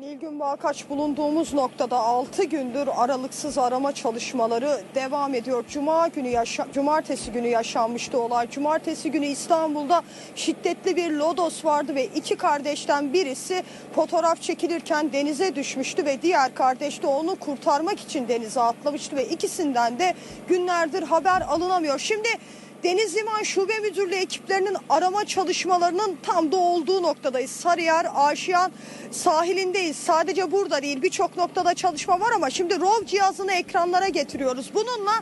Nilgün Balkaç bulunduğumuz noktada 6 gündür aralıksız arama çalışmaları devam ediyor. Cuma günü yaşa cumartesi günü yaşanmıştı olay. Cumartesi günü İstanbul'da şiddetli bir lodos vardı ve iki kardeşten birisi fotoğraf çekilirken denize düşmüştü ve diğer kardeş de onu kurtarmak için denize atlamıştı ve ikisinden de günlerdir haber alınamıyor. Şimdi Deniz Liman Şube Müdürlüğü ekiplerinin arama çalışmalarının tam da olduğu noktadayız. Sarıyer, Aşiyan sahilindeyiz. Sadece burada değil birçok noktada çalışma var ama şimdi ROV cihazını ekranlara getiriyoruz. Bununla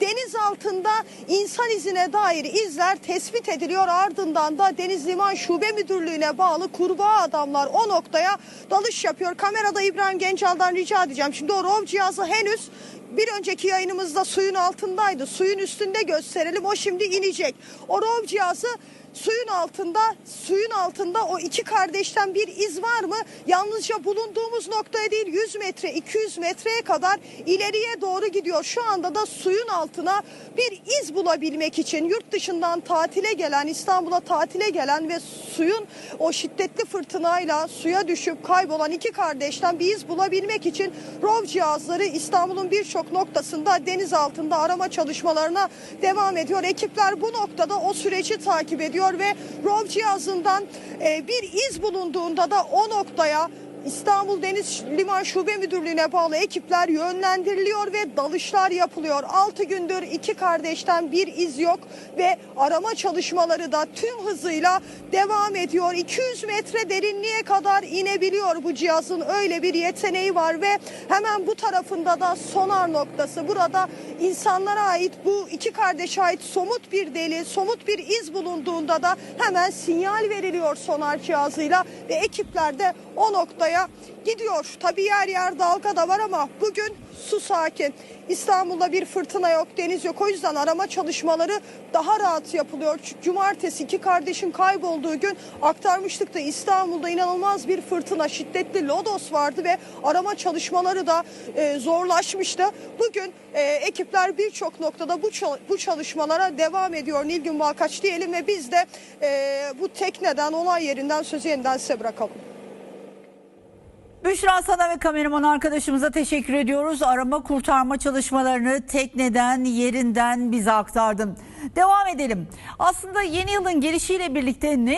deniz altında insan izine dair izler tespit ediliyor. Ardından da Deniz Liman Şube Müdürlüğü'ne bağlı kurbağa adamlar o noktaya dalış yapıyor. Kamerada İbrahim Gencal'dan rica edeceğim. Şimdi o ROV cihazı henüz bir önceki yayınımızda suyun altındaydı. Suyun üstünde gösterelim. O şimdi inecek. O ROV cihazı suyun altında, suyun altında o iki kardeşten bir iz var mı? Yalnızca bulunduğumuz noktaya değil 100 metre, 200 metreye kadar ileriye doğru gidiyor. Şu anda da suyun altına bir iz bulabilmek için yurt dışından tatile gelen, İstanbul'a tatile gelen ve suyun o şiddetli fırtınayla suya düşüp kaybolan iki kardeşten bir iz bulabilmek için ROV cihazları İstanbul'un birçok noktasında deniz altında arama çalışmalarına devam ediyor. Ekipler bu noktada o süreci takip ediyor ve ROV cihazından e, bir iz bulunduğunda da o noktaya İstanbul Deniz Liman Şube Müdürlüğü'ne bağlı ekipler yönlendiriliyor ve dalışlar yapılıyor. 6 gündür iki kardeşten bir iz yok ve arama çalışmaları da tüm hızıyla devam ediyor. 200 metre derinliğe kadar inebiliyor bu cihazın öyle bir yeteneği var ve hemen bu tarafında da sonar noktası. Burada insanlara ait bu iki kardeşe ait somut bir deli, somut bir iz bulunduğunda da hemen sinyal veriliyor sonar cihazıyla ve ekipler de o noktaya gidiyor. Tabii yer yer dalga da var ama bugün su sakin. İstanbul'da bir fırtına yok, deniz yok. O yüzden arama çalışmaları daha rahat yapılıyor. Cumartesi iki kardeşin kaybolduğu gün aktarmıştık da İstanbul'da inanılmaz bir fırtına, şiddetli lodos vardı ve arama çalışmaları da e, zorlaşmıştı. Bugün e, ekipler birçok noktada bu bu çalışmalara devam ediyor. Nilgün Balkaç diyelim ve biz de e, bu tekneden, olay yerinden sözü yeniden size bırakalım. Büşra sana ve kameraman arkadaşımıza teşekkür ediyoruz. Arama kurtarma çalışmalarını tekneden, yerinden bize aktardın. Devam edelim. Aslında yeni yılın gelişiyle birlikte ne